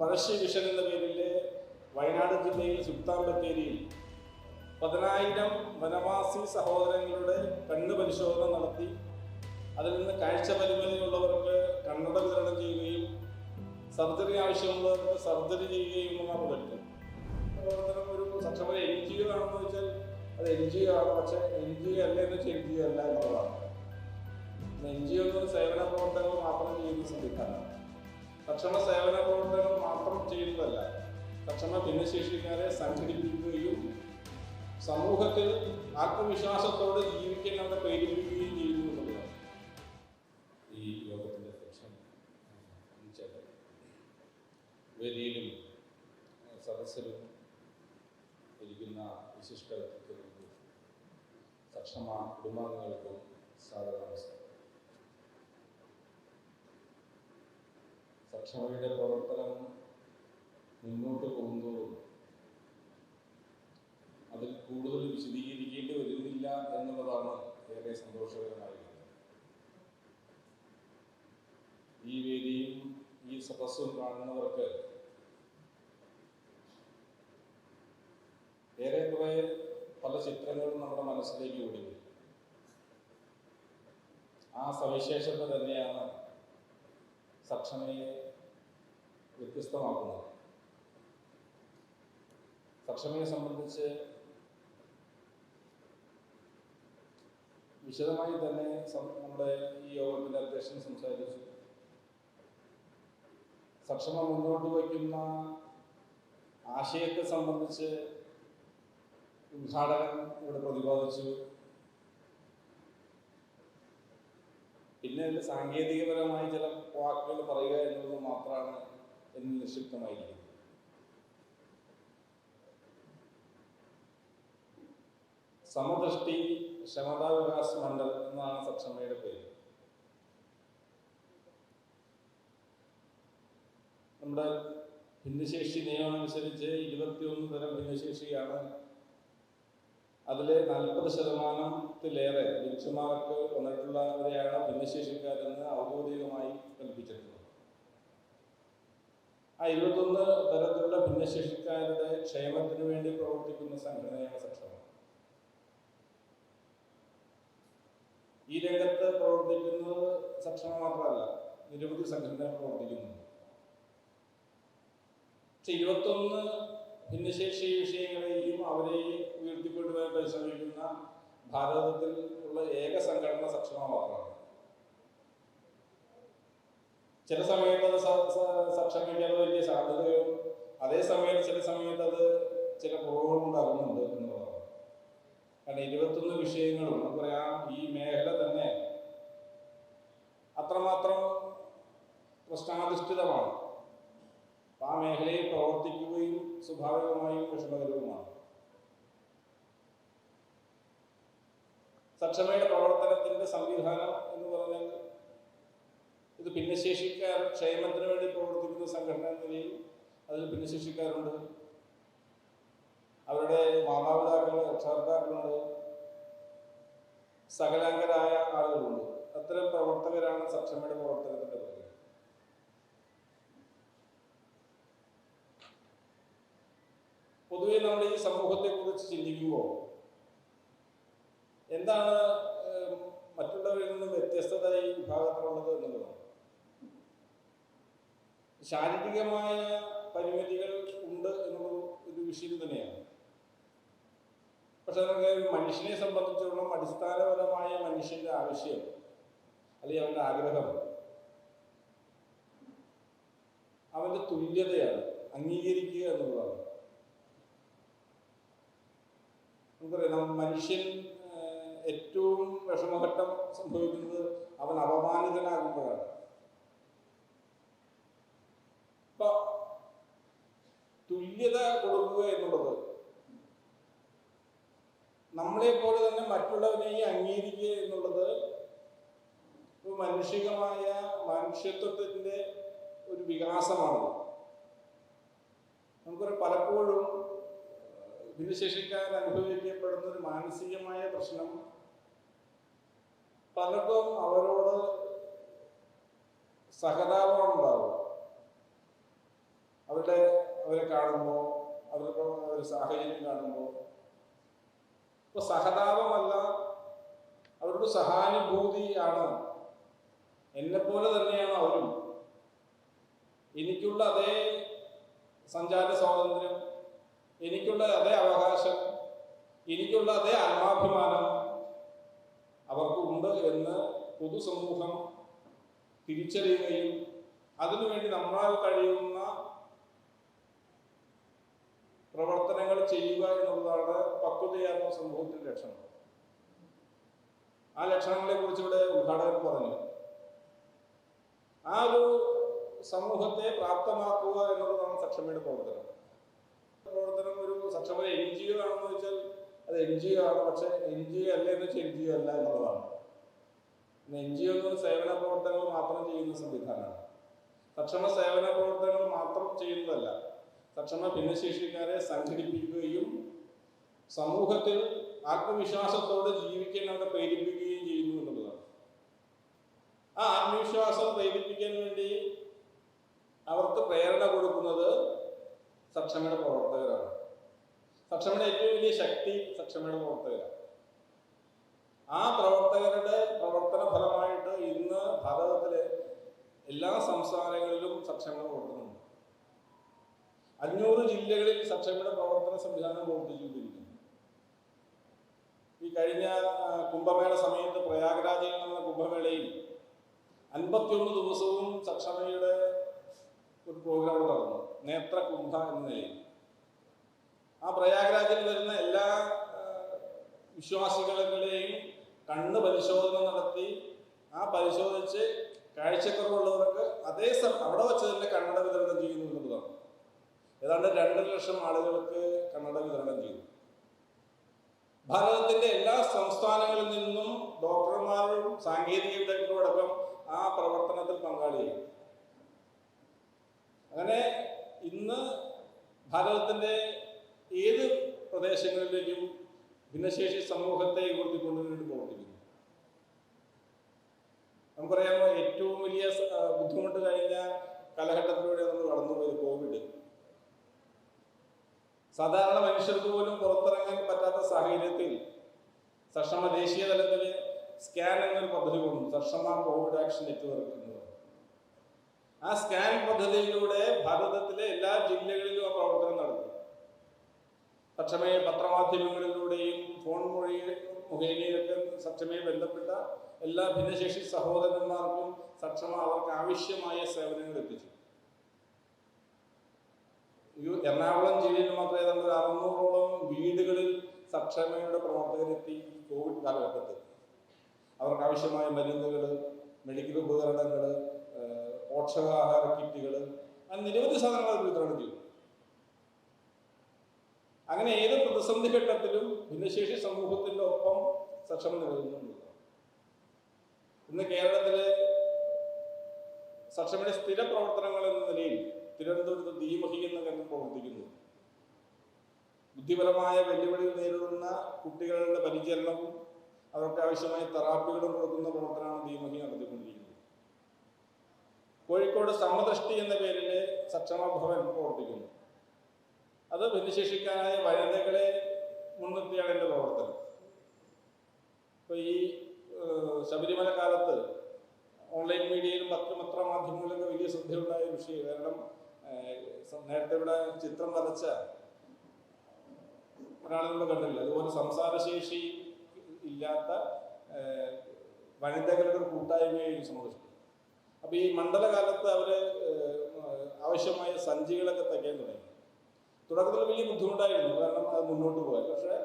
Pazhassi mission എന്ന പേരിൽ വയനാട് ജില്ലയിൽ സുൽത്താൻ ബത്തേരിയിൽ പതിനായിരം വനവാസി സഹോദരങ്ങളുടെ കണ്ണ് പരിശോധന നടത്തി. അതിൽ നിന്ന് കാഴ്ച പരിമിതിയുള്ളവർക്ക് കണ്ണട വിതരണം ചെയ്യുകയും സർജറി ആവശ്യമുള്ളവർക്ക് സർജറി ചെയ്യുകയും പ്രൊജക്ട് പ്രവർത്തനം ഒരു സക്ഷമത എൻ ജി ഒ ആണെന്ന് വെച്ചാൽ അത് എൻ ജി ഒ ആണ്. പക്ഷേ എൻ ജി ഒ അല്ല എന്ന് വെച്ചാൽ എൻ ജി ഒ അല്ല എന്നുള്ളതാണ്. എൻ ജി ഒ സേവന പ്രവർത്തനങ്ങൾ മാത്രം ചെയ്യുന്ന സംവിധാനമാണ് സക്ഷമ സേവന പ്രവർത്തനങ്ങൾ മാത്രം ചെയ്യുന്നതല്ല കർഷക ഭിന്നശേഷിക്കാരെ സംഘടിപ്പിക്കുകയും സമൂഹത്തിൽ ആത്മവിശ്വാസത്തോടെ ജീവിക്കാൻ അവരെ പ്രേരിപ്പിക്കുകയും ചെയ്യുന്നു എന്നുള്ളതാണ് ഈ യോഗത്തിന്റെ ലക്ഷ്യം. വേദിയിലും സദസ്സിലും ഇരിക്കുന്ന വിശിഷ്ട വ്യക്തികൾക്കും സക്ഷമ കുടുംബാംഗങ്ങൾക്കും സാധാരണ സക്ഷമയുടെ പ്രവർത്തനം മുന്നോട്ട് പോകുന്നതും അതിൽ കൂടുതൽ വിശദീകരിക്കേണ്ടി വരുന്നില്ല എന്നുള്ളതാണ് ഏറെ സന്തോഷകരമായ കാര്യം. ഈ വേദിയും ഈ സദസ്സും കാണുന്നവർക്ക് ഏറെ കുറെ പല ചിത്രങ്ങളും നമ്മുടെ മനസ്സിലേക്ക് ഓടി ആ സവിശേഷത തന്നെയാണ് സക്ഷമയെ വ്യത്യസ്തമാക്കുന്നത്. സക്ഷമയെ സംബന്ധിച്ച് വിശദമായി തന്നെ നമ്മുടെ ഈ യോഗത്തിന്റെ അധ്യക്ഷൻ സംസാരിച്ചു. സക്ഷമ മുന്നോട്ട് വയ്ക്കുന്ന ആശയത്തെ സംബന്ധിച്ച് ഉദ്ഘാടകൻ ഇവിടെ പ്രതിപാദിച്ചു. പിന്നെ അതിൽ സാങ്കേതികപരമായ ചില വാക്കുകൾ പറയുക എന്നുള്ളത് മാത്രമാണ് എന്ന് നിക്ഷിപ്തമായിരിക്കുന്നത്. സമദൃഷ്ടി ക്ഷമതാ വികാസ് മണ്ഡൽ എന്നാണ് സക്ഷമയുടെ പേര്. നമ്മുടെ ഭിന്നശേഷി നിയമം അനുസരിച്ച് ഇരുപത്തിയൊന്ന് തരം ഭിന്നശേഷിയാണ് അതിലെ നാൽപ്പത് ശതമാനത്തിലേറെ ബെഞ്ച്മാർക്ക് വന്നിട്ടുള്ളവരെയാണ് ഭിന്നശേഷിക്കാരെന്ന് ഔദ്യോഗികമായി കൽപ്പിച്ചിട്ടുള്ളത് ആ ഇരുപത്തൊന്ന് തരത്തിലുള്ള ഭിന്നശേഷിക്കാരുടെ ക്ഷേമത്തിന് വേണ്ടി പ്രവർത്തിക്കുന്ന സംഘടനയാണ് സക്ഷമ. ഈ രംഗത്ത് പ്രവർത്തിക്കുന്നത് സക്ഷമ മാത്രമല്ല നിരവധി സംഘടനകൾ പ്രവർത്തിക്കുന്നുണ്ട്. പക്ഷെ ഇരുപത്തൊന്ന് ഭിന്നശേഷി വിഷയങ്ങളെയും അവരെയും ഉയർത്തിക്കൊണ്ടുവരാൻ പരിശ്രമിക്കുന്ന ഭാരതത്തിൽ ഉള്ള ഏക സംഘടന സക്ഷമ മാത്രമാണ്. ചില സമയത്ത് അത് സ- സ- സക്ഷമയ്ക്ക് അത് വലിയ സാധ്യതയോ അതേ സമയത്ത് ചില സമയത്ത് അത് ചില കുറവുകളുണ്ടാകുന്നുണ്ട് എന്നുള്ളതാണ്. കാരണം ഇരുപത്തൊന്ന് വിഷയങ്ങളും നമുക്ക് പറയാം ഈ മേഖല തന്നെ അത്രമാത്രം പ്രശ്നാധിഷ്ഠിതമാണ്. ആ മേഖലയിൽ പ്രവർത്തിക്കുകയും സ്വാഭാവികമായും വിഷമകരവുമാണ്. സക്ഷമയുടെ പ്രവർത്തനത്തിന്റെ സംവിധാനം എന്ന് പറഞ്ഞാൽ ഇത് ഭിന്നശേഷിക്കാർ ക്ഷേമത്തിന് വേണ്ടി പ്രവർത്തിക്കുന്ന സംഘടന എന്ന നിലയിൽ അതിൽ ഭിന്നശേഷിക്കാരുണ്ട്. അവരുടെ മാതാപിതാക്കൾ രക്ഷകർത്താക്കളുണ്ട്. സകലാംഗരായ ആളുകളുണ്ട്. അത്തരം പ്രവർത്തകരാണ് സക്ഷമയുടെ പ്രവർത്തനത്തിന്റെ പേര് പൊതുവെ നമ്മൾ സമൂഹത്തെ കുറിച്ച് ചിന്തിക്കുമ്പോൾ എന്താണ് മറ്റുള്ളവരിൽ നിന്നും വ്യത്യസ്തത ഈ വിഭാഗത്തിലുള്ളത് എന്നുള്ളതാണ് ശാരീരികമായ പരിമിതികൾ ഉണ്ട് എന്നുള്ളത് ഒരു വിഷയം തന്നെയാണ്. പക്ഷെ നമുക്ക് മനുഷ്യനെ സംബന്ധിച്ചിടത്തോളം അടിസ്ഥാനപരമായ മനുഷ്യന്റെ ആവശ്യം അല്ലെങ്കിൽ അവന്റെ ആഗ്രഹം അവന്റെ തുല്യതയാണ് അംഗീകരിക്കുക എന്നുള്ളതാണ്. നമുക്കറിയാം മനുഷ്യൻ ഏറ്റവും വിഷമഘട്ടം സംഭവിക്കുന്നത് അവൻ അപമാനിതനാകുമ്പോഴാണ്. അപ്പൊ തുല്യത കൊടുക്കുക എന്നുള്ളത് നമ്മളെ പോലെ തന്നെ മറ്റുള്ളവരെയും അംഗീകരിക്കുക എന്നുള്ളത് ഒരു മാനുഷികമായ മനുഷ്യത്വത്തിന്റെ ഒരു വികാസമാണ്. നമുക്കൊരു പലപ്പോഴും ഭിന്നശേഷിക്കാർ അനുഭവിക്കപ്പെടുന്ന ഒരു മാനസികമായ പ്രശ്നം. പലർക്കും അവരോട് സഹതാപം ഉണ്ടാവും. അവരുടെ അവരെ കാണുമ്പോൾ അവരുടെ ഒരു സാഹചര്യം കാണുമ്പോൾ. ഇപ്പൊ സഹതാപമല്ല അവരുടെ സഹാനുഭൂതിയാണ് എന്നെപ്പോലെ തന്നെയാണ് അവരും. എനിക്കുള്ള അതേ സഞ്ചാര സ്വാതന്ത്ര്യം എനിക്കുള്ള അതേ അവകാശം എനിക്കുള്ള അതേ ആത്മാഭിമാനം അവർക്ക് ഉണ്ട് എന്ന് പൊതുസമൂഹം തിരിച്ചറിയുകയും അതിനുവേണ്ടി നമ്മളാൽ കഴിയുന്ന പ്രവർത്തനങ്ങൾ ചെയ്യുക എന്നുള്ളതാണ് പക്വതയാർന്ന സമൂഹത്തിന്റെ ലക്ഷണം. ആ ലക്ഷണങ്ങളെ കുറിച്ച് ഇവിടെ ഉദ്ഘാടകൻ പറഞ്ഞു. ആ ഒരു സമൂഹത്തെ പ്രാപ്തമാക്കുക എന്നുള്ളതാണ് സക്ഷമയുടെ പ്രവർത്തനം പ്രവർത്തനം ഒരു സക്ഷമ എൻ ജി ഒ ആണെന്ന് വെച്ചാൽ അത് എൻ ജി ഒ ആണ് പക്ഷെ എൻ ജി ഒ അല്ല എന്ന് വെച്ചാൽ എൻ ജി ഒ അല്ല എന്നുള്ളതാണ്. എൻ ജി ഒ എന്ന് സേവന പ്രവർത്തനങ്ങൾ മാത്രം ചെയ്യുന്ന സംവിധാനമാണ്. സക്ഷമ സേവന പ്രവർത്തനങ്ങൾ മാത്രം ചെയ്യുന്നതല്ല സക്ഷമ ഭിന്നശേഷിക്കാരെ സംഘടിപ്പിക്കുകയും സമൂഹത്തിൽ ആത്മവിശ്വാസത്തോടെ ജീവിക്കാൻ അവരെ പ്രേരിപ്പിക്കുകയും ചെയ്യുന്നു എന്നുള്ളതാണ്. ആ ആത്മവിശ്വാസം പ്രേരിപ്പിക്കാൻ വേണ്ടി അവർക്ക് പ്രേരണ കൊടുക്കുന്നത് സക്ഷമയുടെ പ്രവർത്തകരാണ്. സക്ഷമയുടെ ഏറ്റവും വലിയ ശക്തി സക്ഷമയുടെ പ്രവർത്തകരാണ്. ആ പ്രവർത്തകരുടെ പ്രവർത്തന ഫലമായിട്ട് ഇന്ന് ഭാരതത്തിലെ എല്ലാ സംസ്ഥാനങ്ങളിലും സക്ഷമ പ്രവർത്തനമുണ്ട്. അഞ്ഞൂറ് ജില്ലകളിൽ സക്ഷമയുടെ പ്രവർത്തന സംവിധാനം പ്രവർത്തിച്ചുകൊണ്ടിരിക്കുന്നു. ഈ കഴിഞ്ഞ കുംഭമേള സമയത്ത് പ്രയാഗ്രാജിൽ നടന്ന കുംഭമേളയിൽ അൻപത്തിയൊന്ന് ദിവസവും സക്ഷമയുടെ ഒരു പ്രോഗ്രാം നടന്നു. നേത്ര കുംഭ എന്ന നിലയിൽ. ആ പ്രയാഗ്രാജിൽ വരുന്ന എല്ലാ വിശ്വാസികളുടെയും കണ്ണ് പരിശോധന നടത്തി. ആ പരിശോധിച്ച് കാഴ്ചക്കുറവുള്ളവർക്ക് അതേ സമയം അവിടെ വെച്ച് തന്നെ കണ്ണട വിതരണം ചെയ്യുന്നു എന്നുള്ളതാണ്. ഏതാണ്ട് രണ്ടര ലക്ഷം ആളുകൾക്ക് കണ്ണട വിതരണം ചെയ്യുന്നു. ഭാരതത്തിന്റെ എല്ലാ സംസ്ഥാനങ്ങളിൽ നിന്നും ഡോക്ടർമാരും സാങ്കേതിക വിദഗ്ധരും അടക്കം ആ പ്രവർത്തനത്തിൽ പങ്കാളിയായി. അങ്ങനെ ഇന്ന് ഭാരതത്തിന്റെ ഏത് പ്രദേശങ്ങളിലേക്കും ഭിന്നശേഷി സമൂഹത്തെ ഉയർത്തിക്കൊണ്ടുവേണ്ടി പ്രവർത്തിക്കുന്നു. നമുക്കറിയാമോ ഏറ്റവും വലിയ ബുദ്ധിമുട്ട് കഴിഞ്ഞ കാലഘട്ടത്തിലൂടെ നമ്മൾ കടന്നുപോയത് കോവിഡ് സാധാരണ മനുഷ്യർക്ക് പോലും പുറത്തിറങ്ങാൻ പറ്റാത്ത സാഹചര്യത്തിൽ സക്ഷമ ദേശീയ തലത്തിൽ സ്കാൻ എന്നൊരു പദ്ധതി കൊണ്ടു സക്ഷമ കോവിഡ് ആക്ഷൻ നെറ്റ്വർക്ക് എന്ന് ആ സ്കാൻ പദ്ധതിയിലൂടെ ഭാരതത്തിലെ എല്ലാ ജില്ലകളിലും ആ പ്രവർത്തനം നടത്തി സക്ഷമയെ പത്രമാധ്യമങ്ങളിലൂടെയും ഫോൺ വഴി മുഖേനയൊക്കെ സക്ഷമയെ ബന്ധപ്പെട്ട എല്ലാ ഭിന്നശേഷി സഹോദരന്മാർക്കും സക്ഷമ അവർക്ക് ആവശ്യമായ സേവനങ്ങൾ എത്തിച്ചു എറണാകുളം ജില്ലയിൽ മാത്രമേ നമ്മൾ അറുന്നൂറോളം വീടുകളിൽ സക്ഷമയുടെ പ്രവർത്തകരെത്തി കോവിഡ് കാലഘട്ടത്തിൽ. അവർക്ക് ആവശ്യമായ മരുന്നുകൾ മെഡിക്കൽ ഉപകരണങ്ങൾ പോഷകാഹാര കിറ്റുകൾ അങ്ങനെ നിരവധി സാധനങ്ങൾ അവർ വിതരണം ചെയ്തു. അങ്ങനെ ഏത് പ്രതിസന്ധി ഘട്ടത്തിലും ഭിന്നശേഷി സമൂഹത്തിന്റെ ഒപ്പം സക്ഷമ നിലനിന്നുണ്ട് ഇന്ന് കേരളത്തിലെ സക്ഷമയുടെ സ്ഥിര പ്രവർത്തനങ്ങൾ എന്ന നിലയിൽ തിരുവനന്തപുരത്ത് ദീമഹി എന്ന കേന്ദ്രം പ്രവർത്തിക്കുന്നു. ബുദ്ധിപരമായ വെല്ലുവിളികൾ നേരിടുന്ന കുട്ടികളുടെ പരിചരണവും അവർക്ക് ആവശ്യമായ തെറാപ്പികളും കൊടുക്കുന്ന പ്രവർത്തനമാണ് ദീമഹി നടത്തിക്കൊണ്ടിരിക്കുന്നത്. കോഴിക്കോട് സമദൃഷ്ടി എന്ന പേരിൽ സക്ഷമ ഭവൻ പ്രവർത്തിക്കുന്നു. അത് ഭിന്നശേഷിക്കാരായ വനിതകളെ മുൻനിർത്തിയാണ് എന്റെ പ്രവർത്തനം. ഇപ്പൊ ഈ ശബരിമല കാലത്ത് ഓൺലൈൻ മീഡിയയിലും മറ്റു പത്രമാധ്യമങ്ങളിലൊക്കെ വലിയ ശ്രദ്ധയുണ്ടായ വിഷയം. കാരണം നേരത്തെ ഇവിടെ ചിത്രം വരച്ച ഒരാളെ കണ്ടില്ല അതുപോലെ സംസാരശേഷി ഇല്ലാത്ത വനിതകളുടെ കൂട്ടായ്മയായിരുന്നു സമദൃഷ്ടി. അപ്പൊ ഈ മണ്ഡലകാലത്ത് അവർ ആവശ്യമായ സഞ്ചികളൊക്കെ തയ്ക്കാൻ തുടങ്ങി. തുടക്കത്തിൽ വലിയ ബുദ്ധിമുട്ടായിരുന്നു കാരണം അത് മുന്നോട്ട് പോകാൻ. പക്ഷേ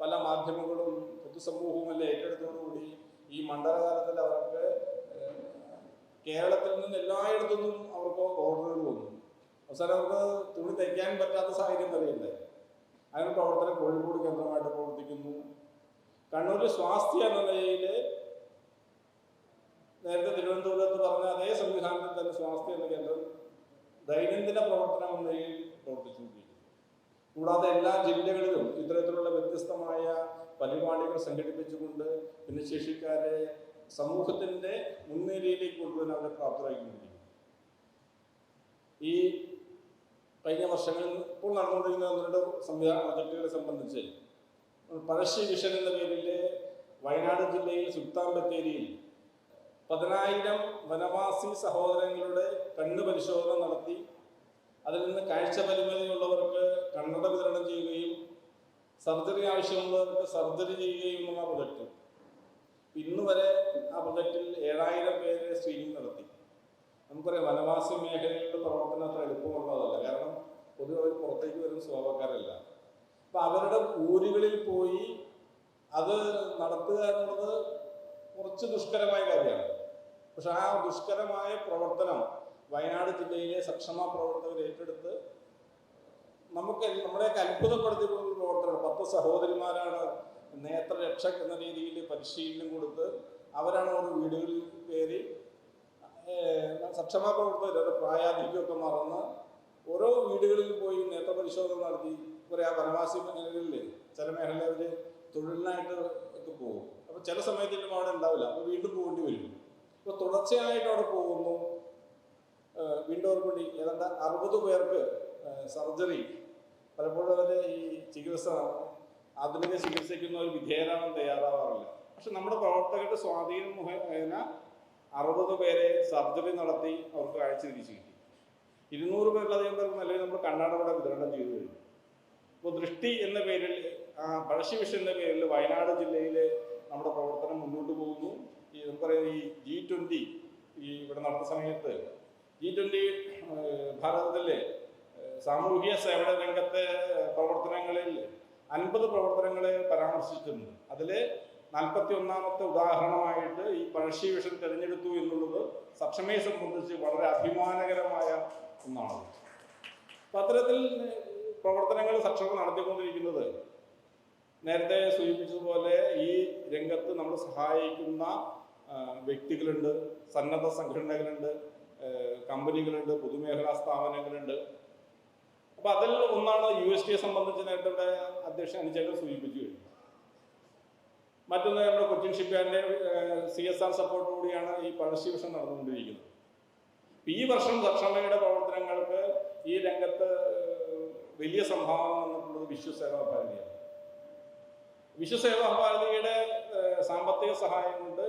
പല മാധ്യമങ്ങളും പൊതുസമൂഹവും എല്ലാം ഏറ്റെടുത്തോടുകൂടി ഈ മണ്ഡലകാലത്തിൽ അവർക്ക് കേരളത്തിൽ നിന്ന് എല്ലായിടത്തു അവർക്ക് ഓർഡറുകൾ വന്നു. അവസാനം അവർക്ക് തുണി തയ്ക്കാൻ പറ്റാത്ത സാഹചര്യം വരെയുണ്ടായി അങ്ങനെ പ്രവർത്തനം കോഴിക്കോട് കേന്ദ്രമായിട്ട് പ്രവർത്തിക്കുന്നു. കണ്ണൂരിൽ സ്വാസ്ഥ്യ എന്ന നിലയിൽ നേരത്തെ തിരുവനന്തപുരത്ത് പറഞ്ഞ അതേ സംവിധാനത്തിൽ തന്നെ സ്വാസ്ഥ്യ എന്ന കേന്ദ്രം ദൈനംദിന പ്രവർത്തനം എന്ന നിലയിൽ പ്രവർത്തിച്ചുകൊണ്ടിരിക്കുന്നു. കൂടാതെ എല്ലാ ജില്ലകളിലും ഇത്തരത്തിലുള്ള വ്യത്യസ്തമായ പരിപാടികൾ സംഘടിപ്പിച്ചുകൊണ്ട് ഭിന്നശേഷിക്കാരെ സമൂഹത്തിന്റെ മുൻനിരയിലേക്ക് കൊണ്ടുവരാൻ അവരെ പ്രാപ്തരാക്കിക്കൊണ്ടിരിക്കുന്നു ഈ കഴിഞ്ഞ വർഷങ്ങളിൽ ഇപ്പോൾ നടന്നുകൊണ്ടിരിക്കുന്ന രണ്ട് സംവിധാന പ്രൊജക്ടുകളെ സംബന്ധിച്ച് പഴശ്ശി മിഷൻ എന്ന പേരിൽ വയനാട് ജില്ലയിൽ സുൽത്താൻ ബത്തേരിയിൽ പതിനായിരം വനവാസി സഹോദരങ്ങളുടെ കണ്ണ് പരിശോധന നടത്തി. അതിൽ നിന്ന് കാഴ്ച പരിമിതിയുള്ളവർക്ക് കണ്ണട വിതരണം ചെയ്യുകയും സർജറി ആവശ്യമുള്ളവർക്ക് സർജറി ചെയ്യുകയും എന്നുള്ള പ്രൊജക്റ്റ് ഇന്ന് വരെ ആ പ്രൊജക്റ്റിൽ ഏഴായിരം പേരെ സ്ക്രീനിങ് നടത്തി. നമുക്കറിയാം വനവാസി മേഖലയിലുള്ള പ്രവർത്തനം അത്ര എളുപ്പമുള്ളതല്ല. കാരണം പൊതുവെ അവർ പുറത്തേക്ക് വരുന്ന സ്വഭാവക്കാരല്ല. അപ്പം അവരുടെ ഊരുകളിൽ പോയി അത് നടത്തുക എന്നുള്ളത് കുറച്ച് ദുഷ്കരമായ കാര്യമാണ്. പക്ഷെ ആ ദുഷ്കരമായ പ്രവർത്തനം വയനാട് ജില്ലയിലെ സക്ഷമ പ്രവർത്തകർ ഏറ്റെടുത്ത് നമുക്ക് നമ്മളെയൊക്കെ അത്ഭുതപ്പെടുത്തി ഒരു പ്രവർത്തനമാണ്. പത്ത് സഹോദരിമാരാണ് നേത്രരക്ഷക് എന്ന രീതിയിൽ പരിശീലനം കൊടുത്ത് അവരാണ് ഓരോ വീടുകളിൽ കയറി സക്ഷമ പ്രവർത്തകർ പ്രവർത്തകരുടെ പ്രായാധിക്യമൊക്കെ മറന്ന് ഓരോ വീടുകളിൽ പോയി നേത്രപരിശോധന നടത്തി. കുറേ ആ വനവാസി മേഖലകളിൽ ചില മേഖലയിൽ അവർ തൊഴിലിനായിട്ട് ഒക്കെ പോകും. അപ്പോൾ ചില സമയത്തൊന്നും അവിടെ ഉണ്ടാവില്ല. അപ്പോൾ വീണ്ടും പോകേണ്ടി വരും. അപ്പോൾ തുടർച്ചയായിട്ട് അവിടെ പോകുന്നു. ഏഹ് വീണ്ടും ഓർമ്മണ്ടി ഏതാണ്ട് അറുപത് പേർക്ക് സർജറി. പലപ്പോഴും അവർ ഈ ചികിത്സ ആധുനിക ചികിത്സയ്ക്കൊന്നും ഒരു വിധേയരാവാൻ തയ്യാറാവാറില്ല. പക്ഷെ നമ്മുടെ പ്രവർത്തകരുടെ സ്വാധീനം മുഖേന അറുപത് പേരെ സർജറി നടത്തി അവർക്ക് അയച്ചു തിരിച്ചു കിട്ടി. ഇരുന്നൂറ് പേരിലധികം പേർക്ക് നിലവിൽ നമ്മൾ കണ്ണാടവിടെ വിതരണം ചെയ്തു കഴിഞ്ഞു. ഇപ്പോൾ ദൃഷ്ടി എന്ന പേരിൽ പഴശ്ശി വിഷൻ എന്ന പേരിൽ വയനാട് ജില്ലയിൽ നമ്മുടെ പ്രവർത്തനം മുന്നോട്ട് പോകുന്നു. ഈ നമുക്കറിയാം ഈ ജി ട്വന്റി ഈ ഇവിടെ നടന്ന സമയത്ത് ജി ട്വന്റി ഭാരതത്തിലെ സാമൂഹിക സേവന രംഗത്തെ പ്രവർത്തനങ്ങളിൽ അൻപത് പ്രവർത്തനങ്ങളെ പരാമർശിച്ചിട്ടുണ്ട്. അതിൽ നാൽപ്പത്തി ഒന്നാമത്തെ ഉദാഹരണമായിട്ട് ഈ പഴശ്ശി വിഷൻ തിരഞ്ഞെടുത്തു എന്നുള്ളത് സപ്ഷമയെ സംബന്ധിച്ച് വളരെ അഭിമാനകരമായ ഒന്നാണ് അപ്പം അത്തരത്തിൽ പ്രവർത്തനങ്ങൾ സക്ഷമ നടത്തിക്കൊണ്ടിരിക്കുന്നത് നേരത്തെ സൂചിപ്പിച്ചതുപോലെ ഈ രംഗത്ത് നമ്മൾ സഹായിക്കുന്ന വ്യക്തികളുണ്ട് സന്നദ്ധ സംഘടനകളുണ്ട് കമ്പനികളുണ്ട് പൊതുമേഖലാ സ്ഥാപനങ്ങളുണ്ട്. അപ്പൊ അതിൽ ഒന്നാണ് യു എസ് ടിയെ സംബന്ധിച്ച് നേരത്തെ അധ്യക്ഷൻ അനുചേട്ടൻ സൂചിപ്പിച്ചു കഴിഞ്ഞു. മറ്റൊന്ന് നമ്മുടെ കൊച്ചിൻ ഷിപ്പ്യാർഡിന്റെ സി എസ് ആർ സപ്പോർട്ട് കൂടിയാണ് ഈ പഴശ്ശി വർഷം നടന്നുകൊണ്ടിരിക്കുന്നത്. ഈ വർഷം കർഷമയുടെ പ്രവർത്തനങ്ങൾക്ക് ഈ രംഗത്ത് വലിയ സംഭാവന വന്നിട്ടുള്ളത് വിശ്വസേവാ ഭാരതിയാണ് വിശ്വസേവാ ഭാരതിയുടെ സാമ്പത്തിക സഹായം കൊണ്ട്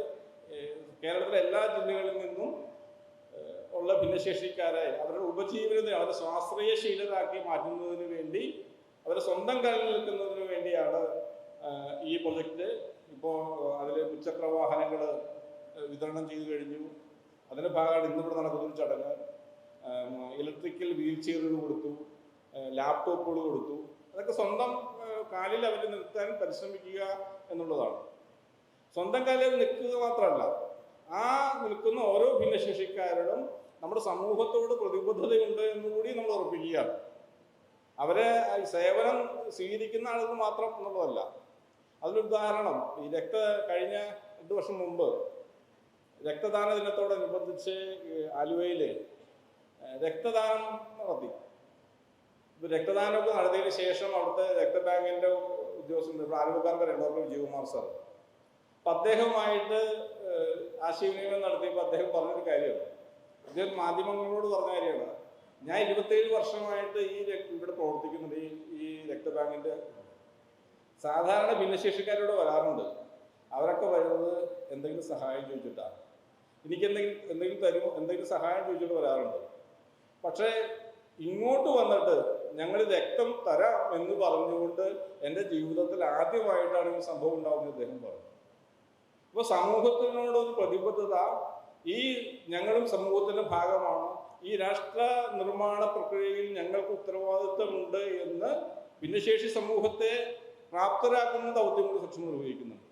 കേരളത്തിലെ എല്ലാ ജില്ലകളിൽ നിന്നും ഉള്ള ഭിന്നശേഷിക്കാരെ അവരുടെ ഉപജീവനത്തെ അവരെ സ്വാശ്രയശീലരാക്കി മാറ്റുന്നതിന് വേണ്ടി അവരെ സ്വന്തം കാലിൽ നിൽക്കുന്നതിന് വേണ്ടിയാണ് ഈ പ്രൊജക്റ്റ് ഇപ്പോൾ അതിൽ മുച്ചക്ര വാഹനങ്ങൾ വിതരണം ചെയ്തു കഴിഞ്ഞു. അതിന്റെ ഭാഗമാണ് ഇന്നിവിടെ നടക്കുന്ന ഒരു ചടങ്ങ്. ഇലക്ട്രിക്കൽ വീൽ ചെയറുകൾ കൊടുത്തു ലാപ്ടോപ്പുകൾ കൊടുത്തു. അതൊക്കെ സ്വന്തം കാലിൽ അവർ നിർത്താൻ പരിശ്രമിക്കുക എന്നുള്ളതാണ്. സ്വന്തം കാലിൽ നിൽക്കുക മാത്രമല്ല ആ നിൽക്കുന്ന ഓരോ ഭിന്നശേഷിക്കാരോടും നമ്മുടെ സമൂഹത്തോട് പ്രതിബദ്ധതയുണ്ട് എന്ന് കൂടി നമ്മൾ ഉറപ്പിക്കുക. അവരെ സേവനം സ്വീകരിക്കുന്ന ആളുകൾ മാത്രം എന്നുള്ളതല്ല. അതിലൊരു ഉദാഹരണം ഈ രക്ത കഴിഞ്ഞ രണ്ട് വർഷം മുമ്പ് രക്തദാന ദിനത്തോടനുബന്ധിച്ച് ആലുവയിൽ രക്തദാനം നടത്തി. രക്തദാനമൊക്കെ നടത്തിയതിന് ശേഷം അവിടുത്തെ രക്തബാങ്കിന്റെ ഉദ്യോഗസ്ഥൻ ഇവിടെ രണ്ടോർക്കും വിജയകുമാർ സാർ. അപ്പൊ അദ്ദേഹവുമായിട്ട് ആശയവിനിമയം നടത്തിയപ്പോൾ അദ്ദേഹം പറഞ്ഞൊരു കാര്യമാണ് അദ്ദേഹം മാധ്യമങ്ങളോട് പറഞ്ഞ കാര്യമാണ്. ഞാൻ ഇരുപത്തേഴ് വർഷമായിട്ട് ഈ ഇവിടെ പ്രവർത്തിക്കുന്നുണ്ട് ഈ ഈ രക്തബാങ്കിന്റെ. സാധാരണ ഭിന്നശേഷിക്കാരോട് വരാറുണ്ട്. അവരൊക്കെ വരുന്നത് എന്തെങ്കിലും സഹായം ചോദിച്ചിട്ടാണ് എനിക്ക് എന്തെങ്കിലും എന്തെങ്കിലും തരുമോ എന്തെങ്കിലും സഹായം ചോദിച്ചിട്ട് വരാറുണ്ട്. പക്ഷേ ഇങ്ങോട്ട് വന്നിട്ട് ഞങ്ങൾ രക്തം തരാം എന്ന് പറഞ്ഞുകൊണ്ട് എന്റെ ജീവിതത്തിൽ ആദ്യമായിട്ടാണ് ഈ സംഭവം ഉണ്ടാവുന്നത് അദ്ദേഹം പറഞ്ഞു. അപ്പോൾ സമൂഹത്തിനോടൊരു പ്രതിബദ്ധത ഈ ഞങ്ങളും സമൂഹത്തിന്റെ ഭാഗമാണ്. ഈ രാഷ്ട്ര നിർമ്മാണ പ്രക്രിയയിൽ ഞങ്ങൾക്ക് ഉത്തരവാദിത്വമുണ്ട് എന്ന് ഭിന്നശേഷി സമൂഹത്തെ പ്രാപ്തരാക്കുന്ന ദൗത്യം കൂടി സക്ഷം നിർവഹിക്കുന്നുണ്ട്.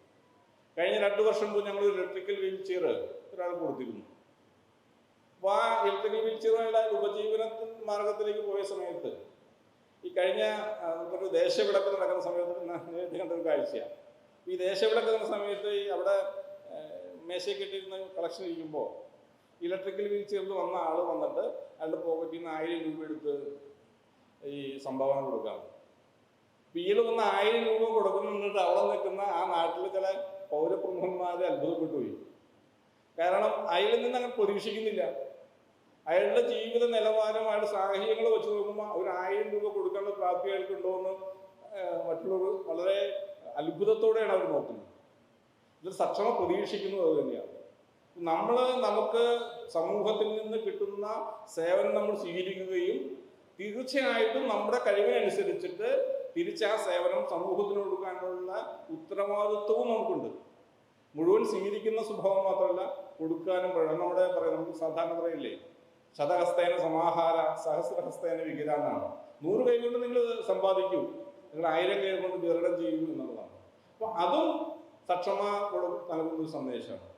കഴിഞ്ഞ രണ്ട് വർഷം മുമ്പ് ഞങ്ങൾ ഇലക്ട്രിക്കൽ വീൽ ചെയർ ഒരാൾ കൊടുത്തിരുന്നു. അപ്പോൾ ആ ഇലക്ട്രിക്കൽ വീൽ ചെയറുകളുടെ ഉപജീവന മാർഗത്തിലേക്ക് പോയ സമയത്ത് ഈ കഴിഞ്ഞ ഒരു ദേശവിളക്ക് നടക്കുന്ന സമയത്ത് കണ്ട ഒരു കാഴ്ചയാണ്. ഈ ദേശവിളക്ക് നടക്കുന്ന സമയത്ത് അവിടെ മേശയിൽ കെട്ടിയിരുന്ന കളക്ഷൻ ഇരിക്കുമ്പോൾ ഇലക്ട്രിക്കൽ വീൽ ചെയറിൽ വന്ന ആൾ വന്നിട്ട് അയാളുടെ പോക്കറ്റിൽ നിന്ന് ആയിരം രൂപ എടുത്ത് ഈ സംഭാവന കൊടുക്കാം പിയിൽ വന്ന ആയിരം രൂപ കൊടുക്കുന്നുണ്ട് അവിടെ നിൽക്കുന്ന ആ നാട്ടിൽ ചില പൗരപ്രമുഖന്മാരെ അത്ഭുതപ്പെട്ടു പോയി. കാരണം അയാളിൽ നിന്ന് അങ്ങനെ പ്രതീക്ഷിക്കുന്നില്ല. അയാളുടെ ജീവിത നിലവാരം അയാളുടെ സാഹചര്യങ്ങൾ വെച്ച് നോക്കുമ്പോൾ ഒരു ആയിരം രൂപ കൊടുക്കാനുള്ള പ്രാപ്തി അയാൾക്കുണ്ടോ എന്ന് മറ്റുള്ളവർ വളരെ അത്ഭുതത്തോടെയാണ് അവർ നോക്കുന്നത്. ഇതിൽ സക്ഷമ പ്രതീക്ഷിക്കുന്നത് അത് തന്നെയാണ്. നമ്മൾ നമുക്ക് സമൂഹത്തിൽ നിന്ന് കിട്ടുന്ന സേവനം നമ്മൾ സ്വീകരിക്കുകയും തീർച്ചയായിട്ടും നമ്മുടെ കഴിവിനനുസരിച്ചിട്ട് തിരിച്ച് ആ സേവനം സമൂഹത്തിന് കൊടുക്കാനുള്ള ഉത്തരവാദിത്വവും നമുക്കുണ്ട്. മുഴുവൻ സ്വീകരിക്കുന്ന സ്വഭാവം മാത്രമല്ല കൊടുക്കാനും പഴം നമ്മുടെ പറയാം നമുക്ക് സാധാരണ പറയില്ലേ ശതഹസ്തേന സമാഹാര സഹസ്രഹസ്തേന വികരാനാണ് നൂറ് കൈ കൊണ്ട് നിങ്ങൾ സമ്പാദിക്കൂ. നിങ്ങൾ ആയിരം കൈ കൊണ്ട് വിതരണം ചെയ്യും എന്നുള്ളതാണ്. അപ്പൊ അതും സക്ഷമ കൊടു- നൽകുന്ന ഒരു സന്ദേശമാണ്.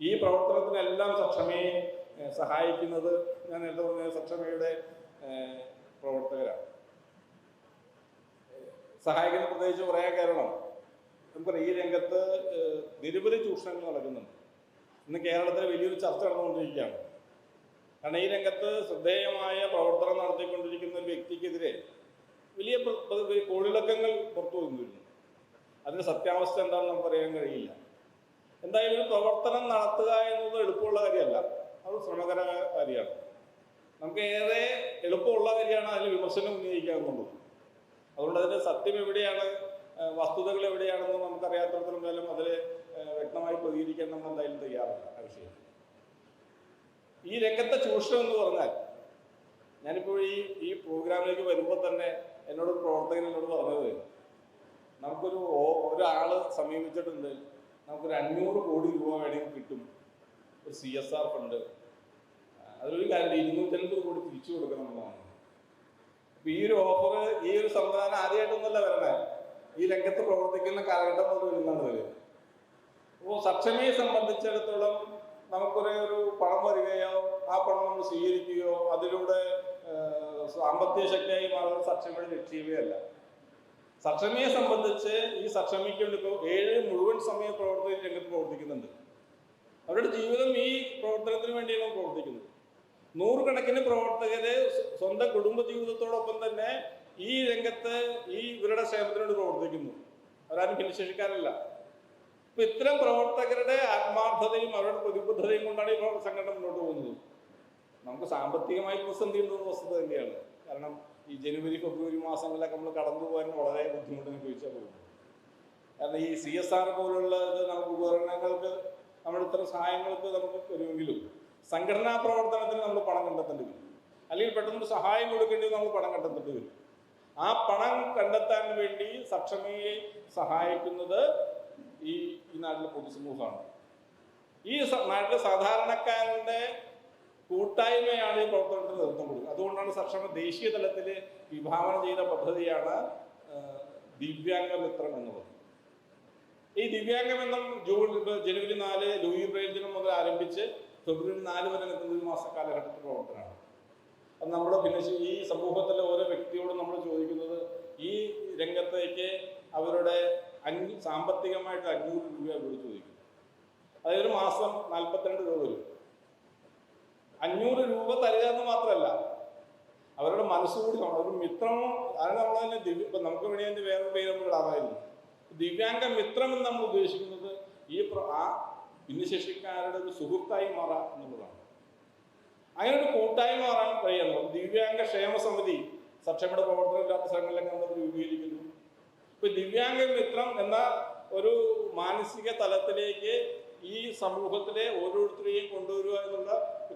ഈ പ്രവർത്തനത്തിനെല്ലാം സക്ഷമയെ സഹായിക്കുന്നത് ഞാൻ നേരത്തെ പറഞ്ഞ സക്ഷമയുടെ പ്രവർത്തകരാണ്. സഹായിക്കുന്ന പ്രത്യേകിച്ച് കുറേ കാരണം നമുക്കറിയാം ഈ രംഗത്ത് നിരവധി ചൂഷണങ്ങൾ നടക്കുന്നുണ്ട്. ഇന്ന് കേരളത്തിൽ വലിയൊരു ചർച്ച നടന്നുകൊണ്ടിരിക്കുകയാണ്. കാരണം ഈ രംഗത്ത് ശ്രദ്ധേയമായ പ്രവർത്തനം നടത്തിക്കൊണ്ടിരിക്കുന്ന ഒരു വ്യക്തിക്കെതിരെ വലിയ കോളിളക്കങ്ങൾ പുറത്തു വന്നിരുന്നു അതിന്റെ സത്യാവസ്ഥ എന്താണെന്ന് നമുക്ക് അറിയാൻ കഴിയില്ല. എന്തായാലും പ്രവർത്തനം നടത്തുക എന്നത് എളുപ്പമുള്ള കാര്യമല്ല. അത് ശ്രമകര കാര്യമാണ്. നമുക്ക് ഏറെ എളുപ്പമുള്ള കാര്യമാണ് അതിൽ വിമർശനം ഉന്നയിക്കാറുള്ളത് അതുകൊണ്ട് അതിന്റെ സത്യം എവിടെയാണ് വസ്തുതകൾ എവിടെയാണെന്ന് നമുക്കറിയാത്തടത്തോളം കാലം അതിൽ വ്യക്തമായി പ്രതികരിക്കാൻ നമ്മൾ എന്തായാലും തയ്യാറല്ല. ആ വിഷയം. ഈ രംഗത്തെ ചൂഷണം എന്ന് പറഞ്ഞാൽ ഞാനിപ്പോൾ ഈ ഈ പ്രോഗ്രാമിലേക്ക് വരുമ്പോൾ തന്നെ എന്നോട് പ്രവർത്തകൻ എന്നോട് പറഞ്ഞത് നമുക്കൊരു ഒരാൾ സമീപിച്ചിട്ടുണ്ട്. നമുക്കൊരു അഞ്ഞൂറ് കോടി രൂപ വേണമെങ്കിൽ കിട്ടും. ഒരു സി എസ് ആർ ഫണ്ട് അതിലൊരു കാര്യം ഇരുന്നൂറ്റൻപത് കോടി തിരിച്ചു കൊടുക്കണം എന്നുള്ളതാണ് അപ്പൊ ഈ ഒരു ഓഫർ ഈ ഒരു സംവിധാനം ആദ്യമായിട്ടൊന്നല്ല വരണേ. ഈ രംഗത്ത് പ്രവർത്തിക്കുന്ന കാലഘട്ടം മുതൽ വരുന്നതാണ് വരെ അപ്പോൾ സക്ഷമയെ സംബന്ധിച്ചിടത്തോളം നമുക്കൊരു ഒരു പണം വരികയോ ആ പണം നമ്മൾ സ്വീകരിക്കുകയോ അതിലൂടെ സാമ്പത്തിക ശക്തിയായി മാറുന്ന സക്ഷമയുടെ ലക്ഷ്യമേ അല്ല. സക്ഷമയെ സംബന്ധിച്ച് ഈ സക്ഷമിക്ക് വേണ്ടി ഇപ്പോൾ ഏഴ് മുഴുവൻ സമയ പ്രവർത്തക രംഗത്ത് പ്രവർത്തിക്കുന്നുണ്ട്. അവരുടെ ജീവിതം ഈ പ്രവർത്തനത്തിന് വേണ്ടിയാണ് പ്രവർത്തിക്കുന്നത്. നൂറുകണക്കിന് പ്രവർത്തകര് സ്വ- സ്വന്തം കുടുംബ ജീവിതത്തോടൊപ്പം തന്നെ ഈ രംഗത്ത് ഈ ഇവരുടെ ക്ഷേമത്തിനോട് പ്രവർത്തിക്കുന്നു. അവരാരും ഭിന്നശേഷിക്കാരല്ല. ഇപ്പൊ ഇത്തരം പ്രവർത്തകരുടെ ആത്മാർത്ഥതയും അവരുടെ പ്രതിബദ്ധതയും കൊണ്ടാണ് ഈ സംഘടന മുന്നോട്ട് പോകുന്നത്. നമുക്ക് സാമ്പത്തികമായി പ്രതിസന്ധി ഉണ്ടെന്ന് വസ്തുത തന്നെയാണ്. കാരണം ഈ ജനുവരി ഫെബ്രുവരി മാസങ്ങളിലൊക്കെ നമ്മൾ കടന്നു പോകാൻ വളരെ ബുദ്ധിമുട്ട് അനുഭവിച്ചാൽ പോകും കാരണം ഈ സി എസ് ആർ പോലുള്ള നമുക്ക് ഉപകരണങ്ങൾക്ക് നമ്മുടെ ഇത്തരം സഹായങ്ങൾക്ക് നമുക്ക് വരുമെങ്കിലും സംഘടനാ പ്രവർത്തനത്തിന് നമ്മൾ പണം കണ്ടെത്തേണ്ടി വരും. അല്ലെങ്കിൽ പെട്ടെന്ന് സഹായം കൊടുക്കേണ്ടി നമ്മൾ പണം കണ്ടെത്തേണ്ടി വരും. ആ പണം കണ്ടെത്താൻ വേണ്ടി സക്ഷമയെ സഹായിക്കുന്നത് ഈ ഈ നാട്ടിലെ പൊതുസമൂഹമാണ് ഈ നാട്ടിലെ സാധാരണക്കാരന്റെ കൂട്ടായ്മയാണ് ഈ പ്രവർത്തനത്തിന് നേതൃത്വം കൊടുക്കുക അതുകൊണ്ടാണ് സക്ഷമ ദേശീയ തലത്തിൽ വിഭാവനം ചെയ്ത പദ്ധതിയാണ് ദിവ്യാംഗ മിത്രം എന്നുള്ളത്. ഈ ദിവ്യാംഗമെന്നും ജൂൺ ജനുവരി നാല് ലൂയി ബ്രെയിൽ ദിനം മുതൽ ആരംഭിച്ച് ഫെബ്രുവരി നാല് വരെ നിൽക്കുന്ന ഒരു മാസ കാലഘട്ടത്തിൽ പ്രവർത്തനമാണ്. അത് നമ്മുടെ ഭിന്നശേ ഈ സമൂഹത്തിലെ ഓരോ വ്യക്തിയോടും നമ്മൾ ചോദിക്കുന്നത് ഈ രംഗത്തേക്ക് അവരുടെ അഞ്ഞ് സാമ്പത്തികമായിട്ട് അഞ്ഞൂറ് രൂപ കൂടി ചോദിക്കും അതായത് ഒരു മാസം നാൽപ്പത്തിരണ്ട് രൂപ വരും. അഞ്ഞൂറ് രൂപ തരിക എന്ന് മാത്രമല്ല അവരുടെ മനസ്സുകൂടി കാണും ഒരു മിത്രം അതിന് നമ്മൾ തന്നെ ദിവ്യ ഇപ്പൊ നമുക്ക് വേണ്ടി വേറെ പേര് നമ്മൾ ഇടാറായിരുന്നു ദിവ്യാംഗ മിത്രം എന്ന് നമ്മൾ ഉദ്ദേശിക്കുന്നത് ഈ ആ ഭിന്നശേഷിക്കാരുടെ ഒരു സുഹൃത്തായി മാറാം എന്നുള്ളതാണ്. അങ്ങനെ ഒരു കൂട്ടായ്മ മാറാൻ കഴിയുന്നു ദിവ്യാംഗ ക്ഷേമ സമിതി സക്ഷമയുടെ പ്രവർത്തനമില്ലാത്ത സ്ഥലങ്ങളിലൊക്കെ നമ്മൾ രൂപീകരിക്കുന്നു. ഇപ്പൊ ദിവ്യാംഗ മിത്രം എന്ന ഒരു മാനസിക തലത്തിലേക്ക് ഈ സമൂഹത്തിലെ ഓരോരുത്തരെയും കൊണ്ടുവരിക എന്നുള്ള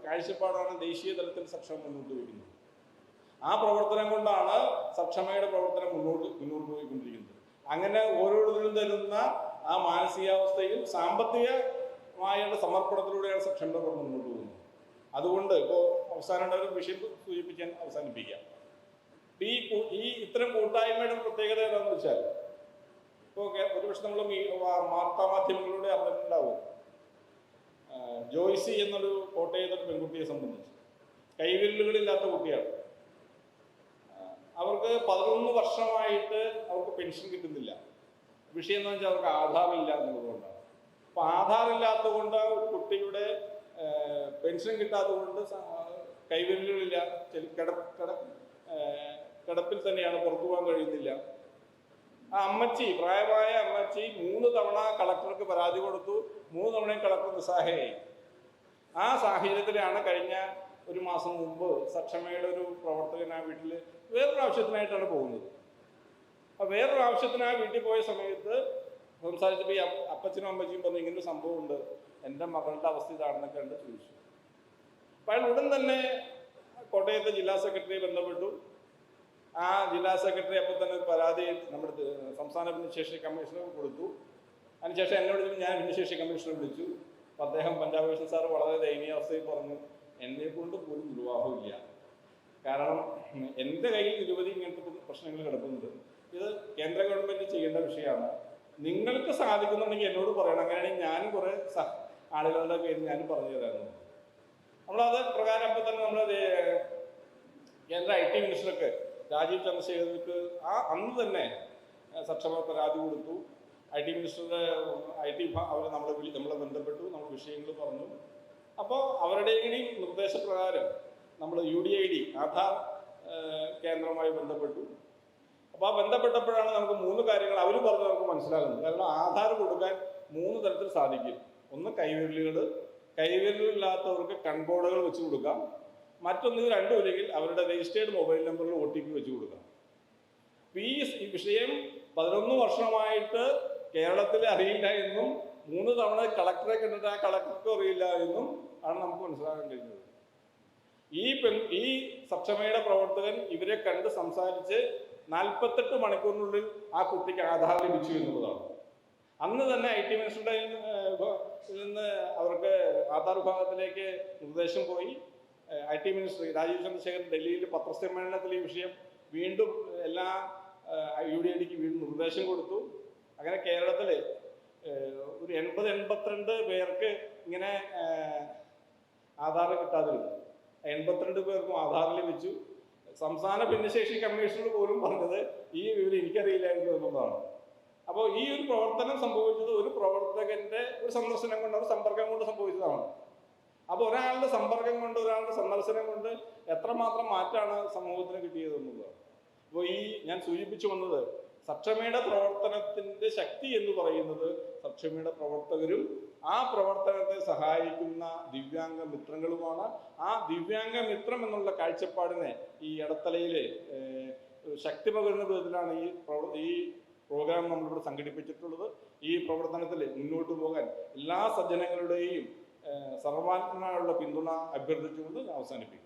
കാഴ്ചപ്പാടാണ് ദേശീയ തലത്തിൽ സക്ഷമ മുന്നോട്ട് വയ്ക്കുന്നത് ആ പ്രവർത്തനം കൊണ്ടാണ് സക്ഷമയുടെ പ്രവർത്തനം മുന്നോട്ട് മുന്നോട്ട് പോയിക്കൊണ്ടിരിക്കുന്നത്. അങ്ങനെ ഓരോരുത്തരും തരുന്ന ആ മാനസികാവസ്ഥയിൽ സാമ്പത്തികമായ സമർപ്പണത്തിലൂടെയാണ് സക്ഷമത മുന്നോട്ട് പോകുന്നത്. അതുകൊണ്ട് ഇപ്പോൾ അവസാനം ഒരു വിഷയം സൂചിപ്പിക്കാൻ അവസാനിപ്പിക്കാം. ഈ ഈ ഇത്തരം കൂട്ടായ്മയുടെ പ്രത്യേകത എന്താണെന്ന് വെച്ചാൽ ഇപ്പോൾ ഒരുപക്ഷെ നമ്മൾ വാർത്താ മാധ്യമങ്ങളിലൂടെ അറിഞ്ഞിട്ടുണ്ടാവും. ജോയ്സി എന്നൊരു കോട്ടയത്തെ പെൺകുട്ടിയെ സംബന്ധിച്ച്. കൈവിരലുകളില്ലാത്ത കുട്ടിയാണ്. അവർക്ക് പതിനൊന്ന് വർഷമായിട്ട് അവർക്ക് പെൻഷൻ കിട്ടുന്നില്ല. വിഷയം എന്ന് വെച്ചാൽ അവർക്ക് ആധാറില്ല എന്നുള്ളതുകൊണ്ടാണ്. അപ്പൊ ആധാറില്ലാത്തത് കൊണ്ട് ഒരു കുട്ടിയുടെ പെൻഷൻ കിട്ടാത്തത് കൊണ്ട് കൈവിരലുകളില്ല. കിടപ്പിൽ തന്നെയാണ് പുറത്തു പോകാൻ കഴിയുന്നില്ല. ആ അമ്മച്ചി പ്രായമായ അമ്മച്ചി മൂന്ന് തവണ കളക്ടർക്ക് പരാതി കൊടുത്തു. മൂന്ന് തവണയും കളക്ടർ നിസ്സാഹയായി ആ സാഹചര്യത്തിലാണ് കഴിഞ്ഞ ഒരു മാസം മുമ്പ് സക്ഷമയുടെ ഒരു പ്രവർത്തകൻ ആ വീട്ടിൽ വേറൊരു ആവശ്യത്തിനായിട്ടാണ് പോകുന്നത്. അപ്പം വേറൊരു ആവശ്യത്തിന് ആ വീട്ടിൽ പോയ സമയത്ത് സംസാരിച്ചപ്പോൾ ഈ അപ്പ- അപ്പച്ചനും അമ്മച്ചിയും പറഞ്ഞു ഇങ്ങനൊരു സംഭവമുണ്ട്. എന്റെ മകളുടെ അവസ്ഥ ഇതാണെന്നൊക്കെ കണ്ട് ചോദിച്ചു. അപ്പോൾ അയാൾ ഉടൻ തന്നെ കോട്ടയത്തെ ജില്ലാ സെക്രട്ടറിയെ ബന്ധപ്പെട്ടു. ആ ജില്ലാ സെക്രട്ടറി അപ്പോൾ തന്നെ പരാതി നമ്മുടെ സംസ്ഥാന ഭിന്നശേഷി കമ്മീഷണർ കൊടുത്തു. അതിനുശേഷം എന്നോട് ഞാൻ ഭിന്നശേഷി കമ്മീഷണർ വിളിച്ചു. അപ്പോൾ അദ്ദേഹം പഞ്ചാബ് ഭൂഷൺ സാർ വളരെ ദയനീയാവസ്ഥയിൽ പറഞ്ഞു എന്നെ കൊണ്ട് പോലും നിർവാഹമില്ല. കാരണം എന്റെ കയ്യിൽ നിരവധി ഇങ്ങനത്തെ പ്രശ്നങ്ങൾ കിടക്കുന്നുണ്ട് ഇത് കേന്ദ്ര ഗവൺമെന്റ് ചെയ്യേണ്ട വിഷയമാണ്. നിങ്ങൾക്ക് സാധിക്കുന്നുണ്ടെങ്കിൽ എന്നോട് പറയണം. അങ്ങനെയാണെങ്കിൽ ഞാൻ കുറേ ആളുകളുടെ പേര് ഞാൻ പറഞ്ഞു തരാമെന്ന് നമ്മളത് പ്രകാരം അപ്പോൾ തന്നെ നമ്മൾ കേന്ദ്ര ഐ ടി മിനിസ്റ്റർക്ക് രാജീവ് ചന്ദ്രശേഖർക്ക് ആ അന്ന് തന്നെ സക്ഷമ പരാതി കൊടുത്തു. ഐ ടി മിനിസ്റ്ററുടെ ഐ ടി അവർ നമ്മളെ വിളി നമ്മളെ ബന്ധപ്പെട്ടു നമ്മൾ വിഷയങ്ങൾ പറഞ്ഞു. അപ്പോൾ അവരുടെയും നിർദ്ദേശപ്രകാരം നമ്മൾ U D I D Aadhaar കേന്ദ്രവുമായി ബന്ധപ്പെട്ടു. അപ്പോൾ ആ ബന്ധപ്പെട്ടപ്പോഴാണ് നമുക്ക് മൂന്ന് കാര്യങ്ങൾ അവർ പറഞ്ഞ് നമുക്ക് മനസ്സിലാകുന്നത്. കാരണം ആധാർ കൊടുക്കാൻ മൂന്ന് തരത്തിൽ സാധിക്കും. ഒന്ന് കൈവിരലുകൾ കൈവിരലില്ലാത്തവർക്ക് കൺബോർഡുകൾ വെച്ച് കൊടുക്കാം. മറ്റൊന്ന് ഇത് രണ്ടും ഇല്ലെങ്കിൽ അവരുടെ രജിസ്റ്റേർഡ് മൊബൈൽ നമ്പറിൽ ഒ ടി പി വെച്ച് കൊടുക്കാം. ഈ വിഷയം പതിനൊന്ന് വർഷമായിട്ട് കേരളത്തിൽ അറിയില്ല എന്നും മൂന്ന് തവണ കളക്ടറെ കണ്ടിട്ട് ആ കളക്ടർക്ക് അറിയില്ല എന്നും ആണ് നമുക്ക് മനസ്സിലാക്കാൻ കഴിഞ്ഞത്. ഈ പെൺ ഈ സക്ഷമയുടെ പ്രവർത്തകൻ ഇവരെ കണ്ട് സംസാരിച്ച് നാൽപ്പത്തെട്ട് മണിക്കൂറിനുള്ളിൽ ആ കുട്ടിക്ക് ആധാർ ലഭിച്ചു എന്നുള്ളതാണ്. അന്ന് തന്നെ ഐ ടി മിനിസ്റ്ററുടെ നിന്ന് അവർക്ക് ആധാർ വിഭാഗത്തിലേക്ക് നിർദ്ദേശം പോയി. I T minister Rajeev Chandrasekharan ഡൽഹിയിൽ പത്രസമ്മേളനത്തിൽ ഈ വിഷയം വീണ്ടും എല്ലാ യു ഡി ഐ വീണ്ടും നിർദ്ദേശം കൊടുത്തു. അങ്ങനെ കേരളത്തിൽ ഒരു എൺപത് എൺപത്തിരണ്ട് പേർക്ക് ഇങ്ങനെ ആധാർ കിട്ടാതിരുന്നു. എൺപത്തിരണ്ട് പേർക്കും ആധാർ ലഭിച്ചു. സംസ്ഥാന ഭിന്നശേഷി കമ്മീഷണർ പോലും പറഞ്ഞത് ഈ വിവരം എനിക്കറിയില്ലായിരുന്നു എന്നുള്ളതാണ് അപ്പോൾ ഈ ഒരു പ്രവർത്തനം സംഭവിച്ചത് ഒരു പ്രവർത്തകന്റെ ഒരു സന്ദർശനം കൊണ്ട് ഒരു സമ്പർക്കം കൊണ്ട് സംഭവിച്ചതാണ്. അപ്പോൾ ഒരാളുടെ സമ്പർക്കം കൊണ്ട് ഒരാളുടെ സന്ദർശനം കൊണ്ട് എത്രമാത്രം മാറ്റാണ് സമൂഹത്തിന് കിട്ടിയത് എന്നുള്ളതാണ് അപ്പോൾ ഈ ഞാൻ സൂചിപ്പിച്ചു വന്നത് സക്ഷമയുടെ പ്രവർത്തനത്തിന്റെ ശക്തി എന്ന് പറയുന്നത് സക്ഷമയുടെ പ്രവർത്തകരും ആ പ്രവർത്തനത്തെ സഹായിക്കുന്ന ദിവ്യാംഗ മിത്രങ്ങളുമാണ്. ആ ദിവ്യാംഗ മിത്രം എന്നുള്ള കാഴ്ചപ്പാടിനെ ഈ ഇടത്തലയിലെ ശക്തി പകരുന്ന വിധത്തിലാണ് ഈ ഈ പ്രോഗ്രാം നമ്മളിവിടെ സംഘടിപ്പിച്ചിട്ടുള്ളത്. ഈ പ്രവർത്തനത്തിൽ മുന്നോട്ട് പോകാൻ എല്ലാ സജ്ജനങ്ങളുടെയും ഏഹ്, പിന്തുണ അഭ്യർത്ഥിച്ചുകൊണ്ട് അവസാനിപ്പിക്കും